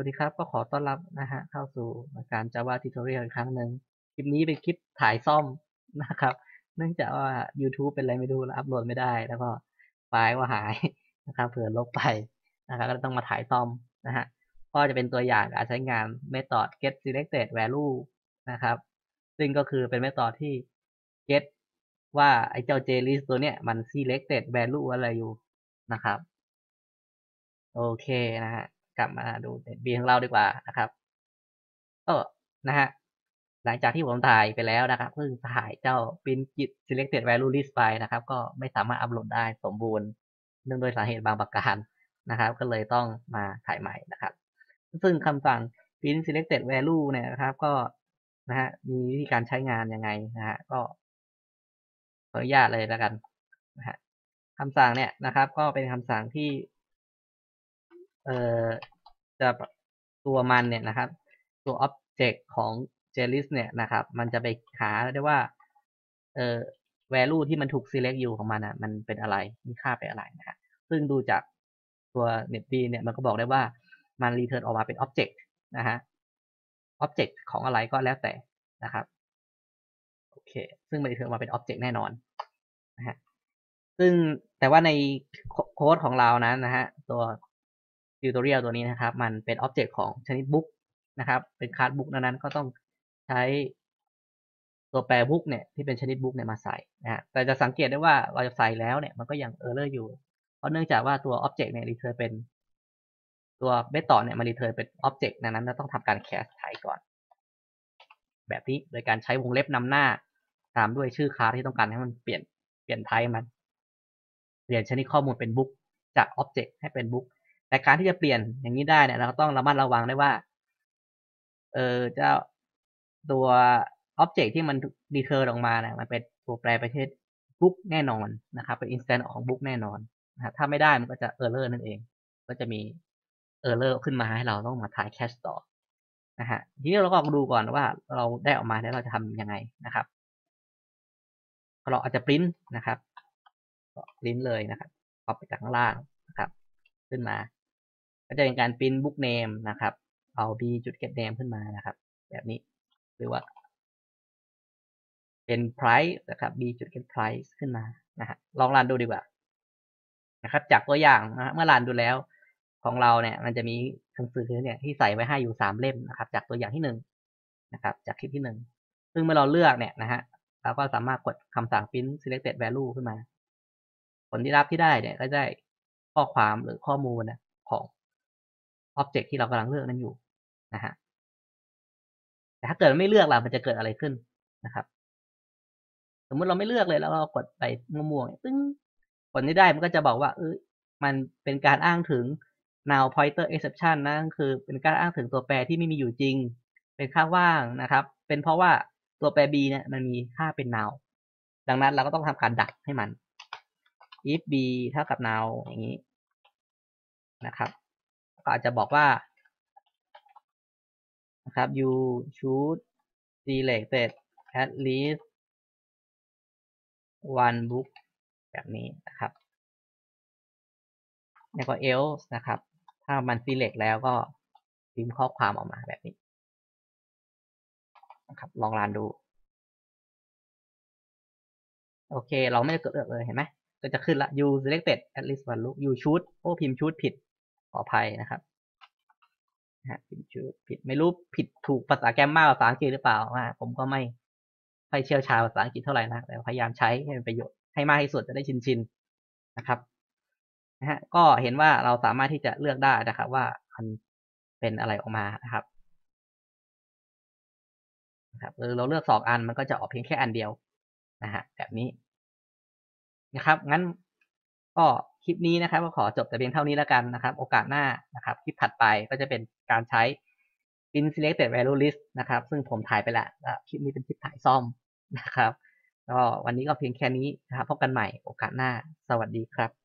วัสดีครับก็ขอต้อนรับนะฮะเข้าสู่การ Java Tutorial อีกครั้งหนึ่งคลิปนี้เป็นคลิปถ่ายซ่อมนะครับ เนื่องจากว่า YouTube เป็นอะไรไม่รู้แล้วอัปโหลดไม่ได้ แล้วก็ไฟล์ก็หายนะครับเผื่อลบไปนะครับก็ต้องมาถ่ายซ่อมนะฮะก็จะเป็นตัวอย่างการใช้งาน method get selected value นะครับ ซึ่งก็คือเป็น method ที่ get ว่าไอ้เจ้า JList ตัวเนี้ยมัน selected value อะไรอยู่นะครับ โอเคนะฮะ กลับมาดูเน็ตบีของเราดีกว่านะครับก็นะฮะหลังจากที่ผมถ่ายไปแล้วนะครับเพิ่งถ่ายเจ้า print git selected value list ไปนะครับ ก็ไม่สามารถอัปโหลดได้สมบูรณ์เนื่องด้วยสาเหตุบางประการนะครับ ก็เลยต้องมาถ่ายใหม่นะครับ ซึ่งคำสั่ง print selected value เนี่ยนะครับ ก็นะฮะมีวิธีการใช้งานยังไงนะฮะก็ขออนุญาตเลยแล้วกันนะฮะคำสั่งเนี่ยนะครับ ก็เป็นคำสั่งที่ เอ่อจะตัวมันเนี่ยนะครับ ตัว object ของ JList เนี่ยนะครับ มันจะไปหาได้ว่า เอ่อ value ที่มันถูก select อยู่ของมันอะ มันเป็นอะไร มีค่าเป็นอะไรนะฮะซึ่งดูจากตัว netb เนี่ยมันก็บอกได้ว่ามัน return ออกมาเป็น object นะฮะ object ของอะไรก็แล้วแต่นะครับโอเค ซึ่งมัน return ออกมาเป็น object แน่นอนนะฮะซึ่งแต่ว่าในโค้ดของเรานั้นนะฮะตัว ติวตอเรียลตัวนี้นะครับ มันเป็นอ็อบเจกต์ของชนิดบุ๊กนะครับ เป็นคลาสบุ๊กนั้นก็ต้องใช้ตัวแปรบุ๊กเนี่ยที่เป็นชนิดบุ๊กเนี่ยมาใส่นะฮะแต่จะสังเกตได้ว่าเราจะใส่แล้วเนี่ยมันก็ยังเออร์เลอร์อยู่ เพราะเนื่องจากว่าตัวอ็อบเจกต์เนี่ยรีเทิร์นเป็นตัวเมธอดเนี่ยมารีเทิร์นเป็นอ็อบเจกต์นั้นเราต้องทำการแคสไทก่อน แบบนี้โดยการใช้วงเล็บนำหน้า ตามด้วยชื่อคลาสที่ต้องการให้มันเปลี่ยนเปลี่ยนไทมัน เปลี่ยนชนิดข้อมูลเป็นบุ๊กจากอ็อบเจกต์ให้เป็นบุ๊ก แต่การที่จะเปลี่ยนอย่างนี้ได้เนี่ย เราต้องระมัดระวังได้ว่า เออเจ้าตัวอ็อบเจกต์ที่มันดีเทอร์ออกมาเนี่ยมันเป็นตัวแปรประเภทบุ๊กแน่นอนนะครับ เป็นอินสแตนต์ของบุ๊กแน่นอนนะถ้าไม่ได้มันก็จะเออร์เลอร์นั่นเอง ก็จะมีเออร์เลอร์ขึ้นมาให้เราต้องมาถ่ายแคชต่อนะฮะทีนี้เราก็ดูก่อนว่าเราได้ออกมาแล้วเราจะทำยังไงนะครับเราอาจจะปริ้นนะครับปริ้นเลยนะครับปรับไปจากข้างล่างนะครับ ขึ้นมา ก็จะเป็นการพิมพ์บุ๊กเนมนะครับ เอา b จุด get name ขึ้นมานะครับ แบบนี้หรือว่า เป็น price นะครับ b จุด get price ขึ้นมานะฮะลองรันดูดีกว่านะครับ จากตัวอย่างนะเมื่อรันดูแล้วของเราเนี่ย มันจะมีหนังสือเนี่ยที่ใส่ไว้ให้อยู่สามเล่มนะครับ จากตัวอย่างที่หนึ่งนะครับ จากคลิปที่หนึ่งซึ่งเมื่อเราเลือกเนี่ยนะฮะเราก็สามารถกดคำสั่ง print selected value ขึ้นมา ผลที่รับที่ได้เนี่ยก็ได้ข้อความหรือข้อมูลนะของ อ็อบเจกต์ที่เรากำลังเลือกนั้นอยู่นะฮะแต่ถ้าเกิดไม่เลือกล่ะมันจะเกิดอะไรขึ้นนะครับ สมมุติเราไม่เลือกเลยแล้วเรากดไปมั่วๆตึ้งผลที่ได้มันก็จะบอกว่าเออมันเป็นการอ้างถึง null pointer exception นะคือเป็นการอ้างถึงตัวแปรที่ไม่มีอยู่จริง เป็นค่าว่างนะครับ เป็นเพราะว่าตัวแปร b เนี่ยมันมีค่าเป็น null ดังนั้นเราก็ต้องทำการดักให้มัน if b เท่ากับ null อย่างนี้นะครับ ก็อาจจะบอกว่านะครับ you should select at least one book แบบนี้นะครับแล้วก็ else นะครับ ถ้ามัน select แล้วก็พิมพ์ข้อความออกมาแบบนี้นะครับ ลองรันดู โอเค เราไม่ได้เกิดเลยเห็นไหมก็จะขึ้นละ you selected at least one book you should โอ้พิมพ์ should ผิด ขออภัยนะครับนะผิดชื่อผิดไม่รู้ผิดถูกภาษาแกมมาภาษาอังกฤษหรือเปล่าว่าผมก็ไม่ค่อยเชี่ยวชาญภาษาอังกฤษเท่าไหร่นะแต่พยายามใช้ให้เป็นประโยชน์ให้มากที่สุดจะได้ชินชินนะครับนะฮะก็เห็นว่าเราสามารถที่จะเลือกได้นะครับ ว่ามันเป็นอะไรออกมานะครับนะครับหรือเราเลือกสองอันมันก็จะออกเพียงแค่อันเดียวนะฮะแบบนี้นะครับ งั้นก็ คลิปนี้นะครับก็ขอจบแต่เพียงเท่านี้แล้วกันนะครับ โอกาสหน้านะครับคลิปถัดไปก็จะเป็นการใช้ bin selected value list นะครับ ซึ่งผมถ่ายไปแล้วคลิปนี้เป็นคลิปถ่ายซ่อมนะครับก็วันนี้ก็เพียงแค่นี้นะครับพบกันใหม่โอกาสหน้า สวัสดีครับ